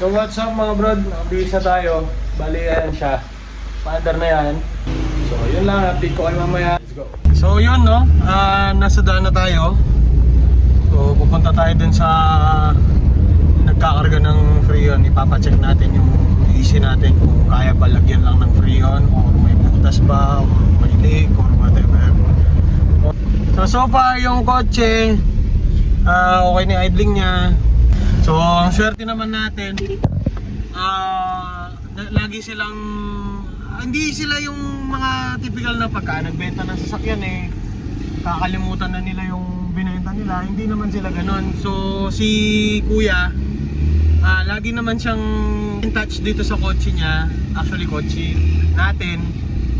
So what's up mga brod? Nakabihis na tayo. Bali yan siya. Paandar na yan. So yun lang, update ko kayo mamaya. Let's go. So yun no, Ah, nasa daan na tayo. So pupunta tayo dun sa nagkakarga ng Freon. Ipapacheck natin yung easy natin kung kaya ba lagyan lang ng Freon or may butas ba or may leak or whatever. So so far yung kotse ah, okay na idling niya. So ang swerte naman natin ah, lagi silang ah, hindi sila yung mga typical na pagka nagbenta ng sasakyan eh kakalimutan na nila yung binenta nila. Hindi naman sila ganon so si kuya ah, lagi naman siyang in touch dito sa kotse niya actually kotse natin.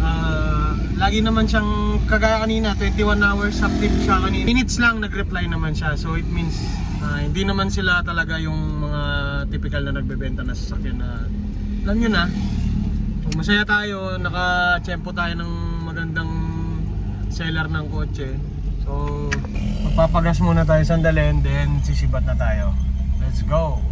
Ah, lagi naman siyang kagaya kanina 21 hours active siya kanina. Minutes lang nag-reply naman siya. So it means ah, hindi naman sila talaga yung mga typical na nagbebenta na sasakyan na alam nyo na. So, masaya tayo naka-tsempo tayo ng magandang seller ng kotse. So magpapagas muna tayo sandali and then sisibat na tayo. Let's go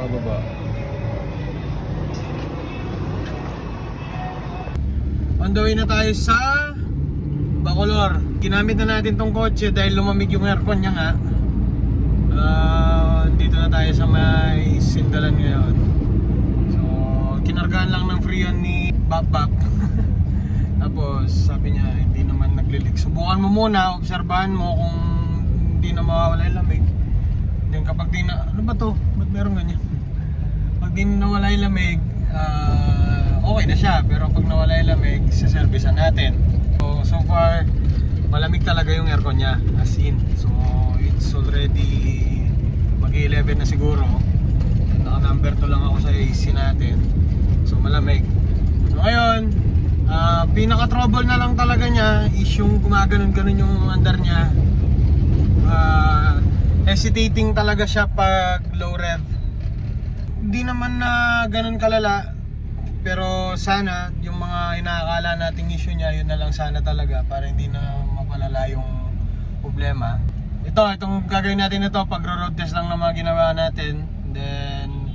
bababa On the way na tayo sa Bacolor. Ginamit na natin tong kotse dahil lumamig yung aircon niya nga. Ah, dito na tayo sa may Sindalan ngayon. So, kinargahan lang ng freon ni Bap Bap. Tapos, sabi niya, hindi naman naglilig. Subukan mo muna, obserbahan mo kung hindi na mawawala yung lamig. Then kapag di na, ano ba to? Ba't meron ganyan? Pag di na nawala yung lamig, ah, okay na siya. Pero pag nawala yung lamig, saservisan natin. So, so far, malamig talaga yung aircon niya, as in. So, it's already mag-11 na siguro. Naka number 2 lang ako sa AC natin. So, malamig. So, ngayon, ah, pinaka-trouble na lang talaga niya is yung gumaganon-ganon yung andar niya. Ah, hesitating talaga siya pag low rev. Hindi naman na ganun kalala. Pero sana yung mga inaakala nating issue niya, yun na lang sana talaga para hindi na mapalala yung problema. Ito, itong gagawin natin ito, pag road test lang na mga ginawa natin. Then,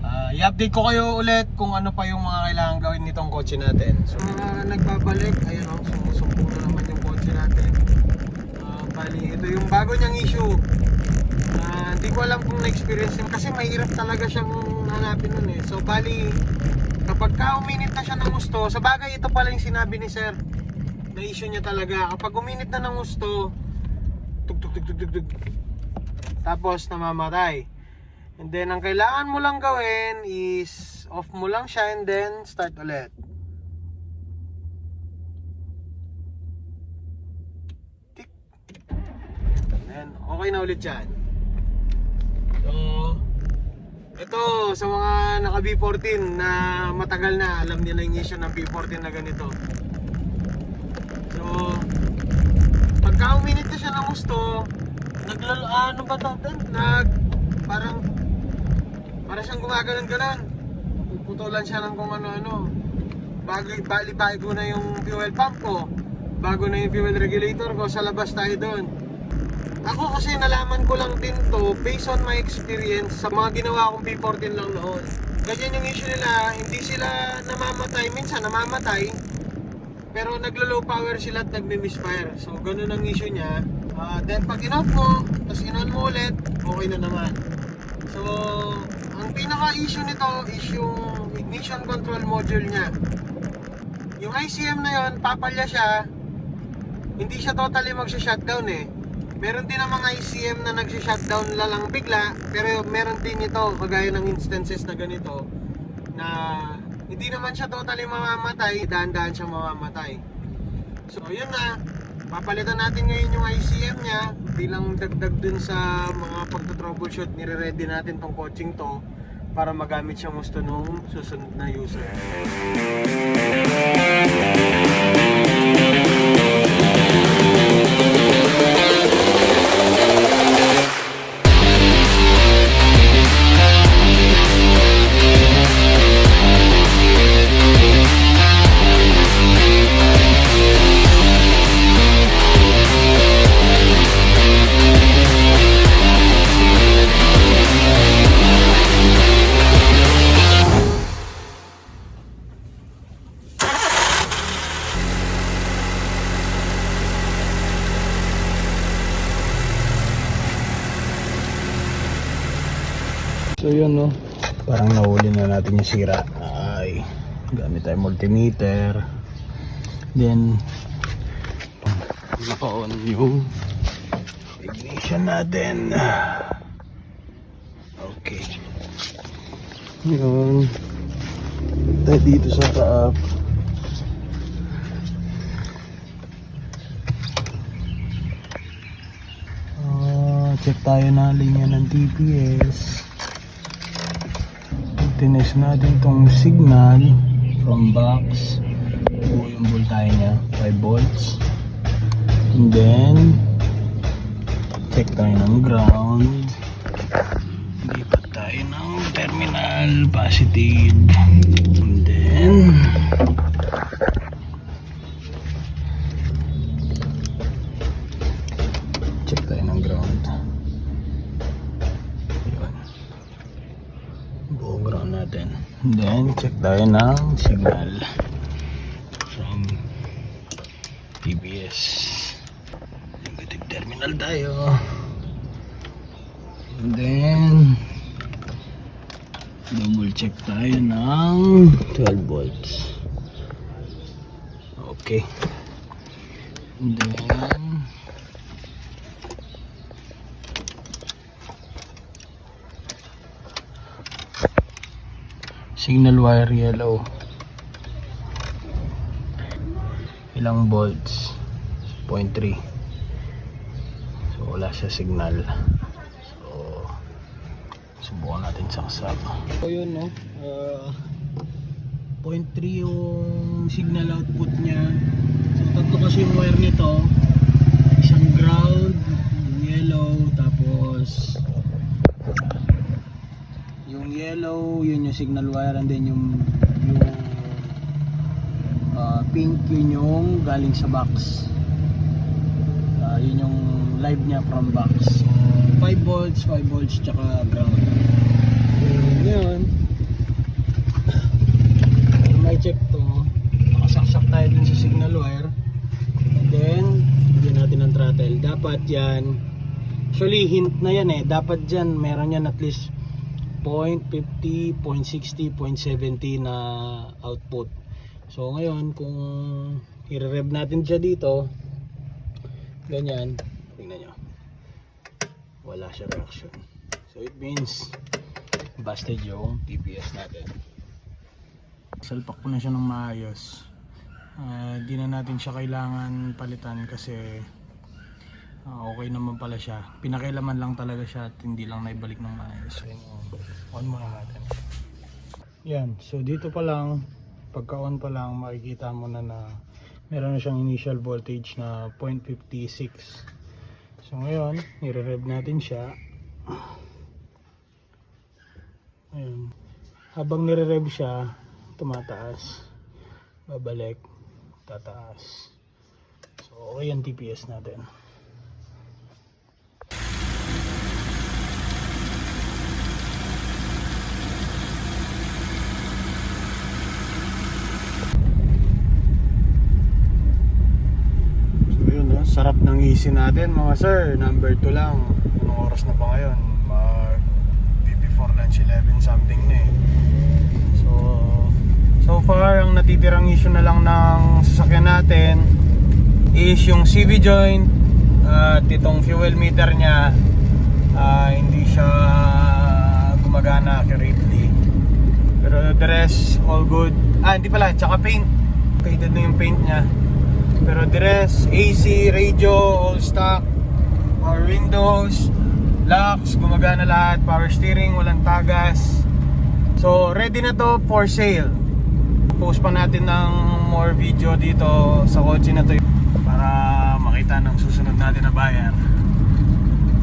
ah, i-update ko kayo ulit kung ano pa yung mga kailangan gawin nitong kotse natin. So, mga nagbabalik, ayun o, sumusumpong na naman yung kotse natin. Ah, bali, ito yung bago niyang issue. Hindi ko alam kung na-experience yun kasi mahirap talaga siyang hanapin nun eh. So bali, kapag ka uminit na siya ng gusto, sa bagay ito pala yung sinabi ni sir na issue niya talaga. Kapag uminit na ng gusto, tug tug tug tug tug tug. Tapos namamatay. And then ang kailangan mo lang gawin is off mo lang siya and then start ulit. Then okay na ulit yan. So, ito sa mga naka B14 na matagal na alam nila yung issue ng B14 na ganito. So, pagka uminit na siya ng gusto, naglal ano ba tawag Nag parang para siyang gumaganon-ganon. Puputulan siya ng kung ano-ano. Bago bali bago na yung fuel pump ko. Bago na yung fuel regulator ko, sa labas tayo doon. Ako kasi nalaman ko lang din to based on my experience sa mga ginawa kong P14 lang noon. Ganyan yung issue nila, hindi sila namamatay, minsan namamatay, pero naglo-low power sila at nagme-misfire. So ganun ang issue niya. Ah, then pag in-off mo, tapos in-on mo ulit, okay na naman. So, ang pinaka-issue nito is yung ignition control module niya. Yung ICM na yon, papalya siya, hindi siya totally magsha-shutdown eh. Meron din ang mga ICM na nagsha-shutdown la lang bigla, pero meron din ito, kagaya ng instances na ganito, na hindi naman siya totally mamamatay, dahan-dahan siya mamamatay. So, yun na. Papalitan natin ngayon yung ICM niya bilang dagdag dun sa mga pagto-troubleshoot, nire-ready natin tong coaching to para magamit siyang gusto nung susunod na user. So yun no, parang nahuli na natin yung sira. Ay, gamit tayo multimeter. Then, naka-on yung ignition natin. Okay. Yun. Tayo dito sa taap. Ah, check tayo na linya ng TPS. Tines natin tong signal from box. O yung voltahe niya, 5 volts. And then, check tayo ng ground. Lipat tayo ng terminal positive. And then, check tayo ng ground. Yun. Buong ground natin. And then, check tayo ng signal from TBS. Negative terminal tayo. And then, double check tayo ng 12 volts. Okay. And then, signal wire yellow. Ilang volts? 0.3. So, wala siya signal. So, subukan natin saksak. So, yun, no? Uh, 0.3 yung signal output niya. So, tatlo kasi yung wire nito. Isang ground, yung yellow, tapos yung yellow, yun yung signal wire and then yung yung ah, pink yun yung galing sa box. Ah, yun yung live niya from box. So, 5 volts, 5 volts tsaka ground. Ngayon, may check to. Nakasaksak tayo dun sa signal wire. And then, bigyan natin ng throttle. Dapat yan, actually hint na yan eh. Dapat dyan, meron yan at least 0.50, 0.60, 0.70 na output. So ngayon kung i-rev natin siya dito, ganyan, tingnan nyo. Wala siya reaction. So it means busted yung TPS natin. Salpak ko na siya ng maayos. Ah, Di na natin siya kailangan palitan kasi Ah, okay naman pala siya. Pinakilaman lang talaga siya at hindi lang naibalik ng maayos. So, yun, on muna natin. Yan. So, dito pa lang, pagka on pa lang, makikita mo na na meron na siyang initial voltage na 0.56. So, ngayon, nire-rev natin siya. Ayun. Habang nire-rev siya, tumataas. Babalik. Tataas. So, okay ang TPS natin. So yun, no? Sarap ng easy natin mga sir. Number 2 lang. Anong oras na ba ngayon? Mag before lunch 11 something na eh. So, so far, ang natitirang issue na lang ng sasakyan natin is yung CV joint at itong fuel meter niya ah, hindi siya gumagana accurately. Pero the rest, all good. Ah, hindi pala, tsaka paint. Faded na yung paint niya. Pero the AC, radio, all stock, power windows, locks, gumagana lahat, power steering, walang tagas. So, ready na to for sale. Post pa natin ng more video dito sa kotse na to para makita ng susunod natin na buyer.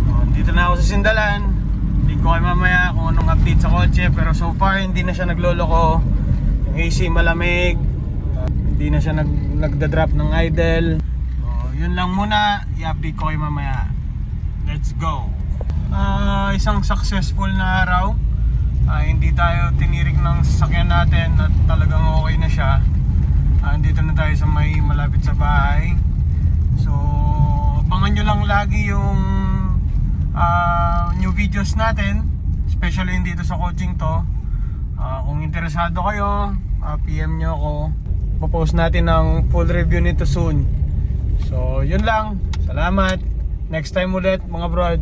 So, dito na ako sa Sindalan. Hindi ko kayo mamaya kung anong update sa kotse pero so far hindi na siya nagloloko. Yung AC malamig, hindi na siya nag nagda-drop ng idle. So, yun lang muna. I-update ko kayo mamaya. Let's go. Ah, isang successful na araw. Ah, hindi tayo tinirik ng sasakyan natin at talagang okay na siya. Ah, andito na tayo sa may malapit sa bahay. So, abangan nyo lang lagi yung ah, new videos natin. especially dito sa coaching to. Ah, kung interesado kayo, ah, PM nyo ako. Popost natin ng full review nito soon. So, yun lang. Salamat. Next time ulit mga brod.